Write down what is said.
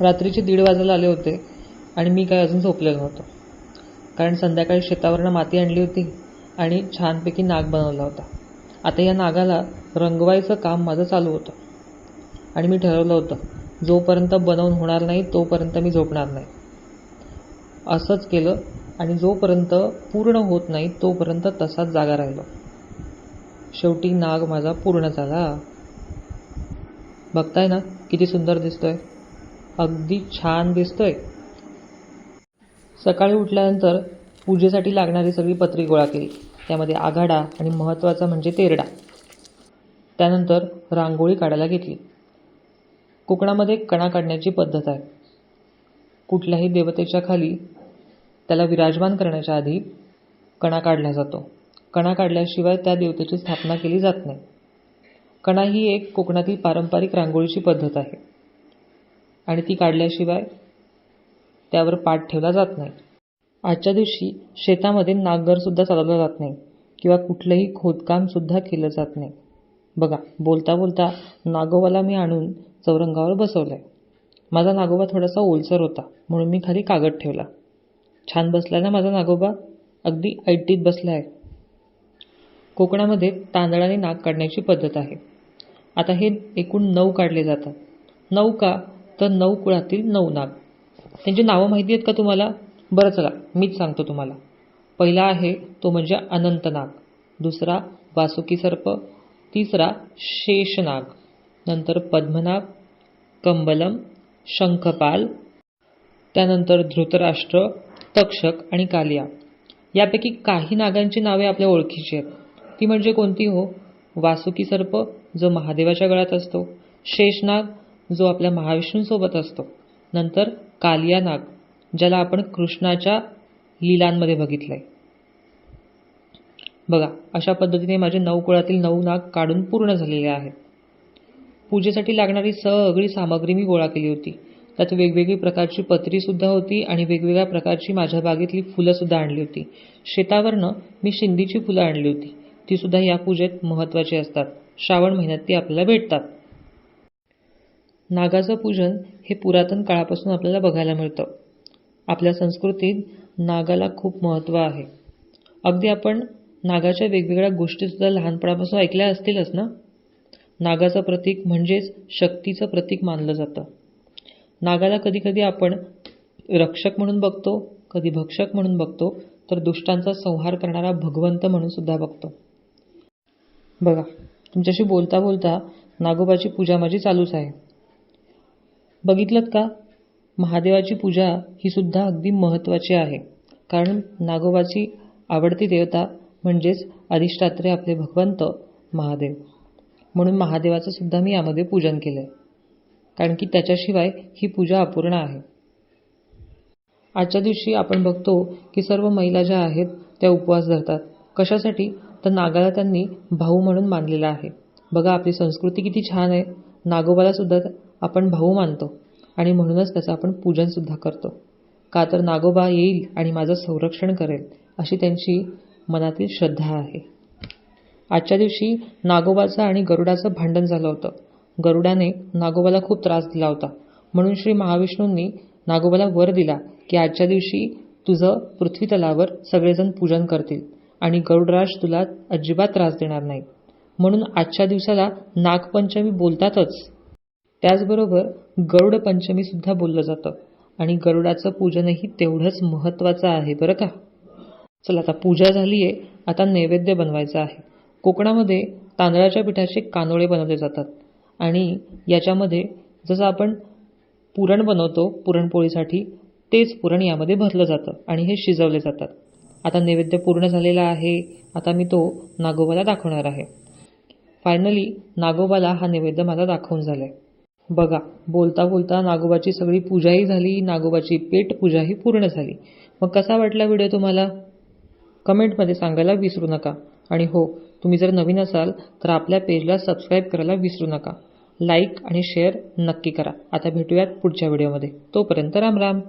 रात्रीचे दीड वाजायला आले होते आणि मी काय अजून झोपलेलो नव्हतो. कारण संध्याकाळी शेतावरनं माती आणली होती आणि छानपैकी नाग बनवला होता. आता या नागाला रंगवायचं काम माझं चालू होतं. आणि मी ठरवलं होतं जोपर्यंत बनवून होणार नाही तोपर्यंत मी झोपणार नाही. असंच केलं आणि जोपर्यंत पूर्ण होत नाही तोपर्यंत तसाच जागा राहिलो. शेवटी नाग माझा पूर्ण झाला. बघताय ना किती सुंदर दिसतोय. अगदी छान दिसतोय. सकाळी उठल्यानंतर पूजेसाठी लागणारी सगळी पत्री गोळा केली. त्यामध्ये आघाडा आणि महत्त्वाचा म्हणजे तेरडा. त्यानंतर रांगोळी काढायला घेतली. कोकणामध्ये कणा काढण्याची पद्धत आहे. कुठल्याही देवतेच्या खाली त्याला विराजमान करण्याच्या आधी कणा काढला जातो. कणा काढल्याशिवाय त्या देवतेची स्थापना केली जात नाही. कणा ही एक कोकणातील पारंपरिक रांगोळीची पद्धत आहे. आणि ती काढल्याशिवाय त्यावर पाठ ठेवला जात नाही. आजच्या दिवशी शेतामध्ये नांगरसुद्धा चालवला जात नाही किंवा कुठलंही खोदकामसुद्धा केलं जात नाही. बघा बोलता बोलता नागोबाला मी आणून चौरंगावर बसवलं आहे माझा नागोबा थोडासा ओलसर होता म्हणून मी खाली कागद ठेवला. छान बसला ना माझा नागोबा? अगदी ऐटीत बसला आहे कोकणामध्ये तांदळाने नाक काढण्याची पद्धत आहे. आता हे एकूण नऊ काढले जातात. नऊ का? तर नऊ कुळातील नऊ नाग. त्यांची नावं माहिती आहेत का तुम्हाला? बरं चला मीच सांगतो तुम्हाला. पहिला आहे तो म्हणजे अनंतनाग दुसरा वासुकी सर्प. तिसरा शेषनाग नंतर पद्मनाग कंबलम शंखपाल. त्यानंतर धृतराष्ट्र तक्षक आणि कालिया. यापैकी काही नागांची नावे आपल्या ओळखीची आहेत. ती म्हणजे कोणती हो? वासुकी सर्प जो महादेवाच्या गळ्यात असतो. शेषनाग जो आपल्या महाविष्णूंसोबत असतो. नंतर कालिया नाग ज्याला आपण कृष्णाच्या लीलांमध्ये बघितलंय. बघा अशा पद्धतीने माझे नऊ कुळातील नऊ नाग काढून पूर्ण झालेले आहेत. पूजेसाठी लागणारी सगळी सामग्री मी गोळा केली होती. त्यात वेगवेगळी प्रकारची पत्रीसुद्धा होती आणि वेगवेगळ्या प्रकारची माझ्या बागेतली फुलंसुद्धा आणली होती. शेतावरनं मी शिंदीची फुलं आणली होती. तीसुद्धा या पूजेत महत्त्वाची असतात. श्रावण महिन्यात ती आपल्याला भेटतात. नागाचं पूजन हे पुरातन काळापासून आपल्याला बघायला मिळतं. आपल्या संस्कृतीत नागाला खूप महत्त्व आहे. अगदी आपण नागाच्या वेगवेगळ्या गोष्टीसुद्धा लहानपणापासून ऐकल्या असतीलच ना? नागाचं प्रतीक म्हणजेच शक्तीचं प्रतीक मानलं जातं. नागाला कधीकधी आपण रक्षक म्हणून बघतो कधी भक्षक म्हणून बघतो तर दुष्टांचा संहार करणारा भगवंत म्हणून सुद्धा बघतो. बघा तुमच्याशी बोलता बोलता नागोबाची पूजा माझी चालूच आहे. बघितलं का? महादेवाची पूजा ही सुद्धा अगदी महत्त्वाची आहे. कारण नागोबाची आवडती देवता म्हणजेच अधिष्ठात्रे आपले भगवंत महादेव. म्हणून महादेवाचं सुद्धा मी यामध्ये पूजन केलं आहे कारण की त्याच्याशिवाय ही पूजा अपूर्ण आहे. आजच्या दिवशी आपण बघतो की सर्व महिला ज्या आहेत त्या उपवास धरतात. कशासाठी? तर नागाला त्यांनी भाऊ म्हणून मानलेला आहे. बघा आपली संस्कृती किती छान आहे. नागोबाला सुद्धा आपण भाऊ मानतो आणि म्हणूनच त्याचं आपण पूजनसुद्धा करतो. का तर नागोबा येईल आणि माझं संरक्षण करेल अशी त्यांची मनातील श्रद्धा आहे. आजच्या दिवशी नागोबाचं आणि गरुडाचं भांडण झालं होतं. गरुडाने नागोबाला खूप त्रास दिला होता. म्हणून श्री महाविष्णूंनी नागोबाला वर दिला की आजच्या दिवशी तुझं पृथ्वी तलावर सगळेजण पूजन करतील आणि गरुडराज तुला अजिबात त्रास देणार नाही. म्हणून आजच्या दिवसाला नागपंचमी बोलतातच. त्याचबरोबर गरुड पंचमी सुद्धा बोललं जातं. आणि गरुडाचं पूजनही तेवढंच महत्त्वाचं आहे बरं का? चला आता पूजा झाली आहे आता नैवेद्य बनवायचा आहे. कोकणामध्ये तांदळाच्या पिठाचे कानोळे बनवले जातात. आणि याच्यामध्ये जसं आपण पुरण बनवतो पुरणपोळीसाठी तेच पुरण यामध्ये भरलं जातं आणि हे शिजवले जातात. आता नैवेद्य पूर्ण झालेला आहे. आता मी तो नागोबाला दाखवणार आहे. फायनली नागोबाला हा नैवेद्य माझा दाखवून झाला आहे बघा बोलता बोलता नागोबाची सगळी पूजाही झाली नागोबाची पेट पूजाही पूर्ण झाली. मग कसा वाटला व्हिडिओ तुम्हाला? कमेंटमध्ये सांगायला विसरू नका. आणि हो तुम्ही जर नवीन असाल तर आपल्या पेजला सबस्क्राईब करायला विसरू नका. लाईक आणि शेअर नक्की करा. आता भेटूयात पुढच्या व्हिडिओमध्ये. तोपर्यंत राम राम.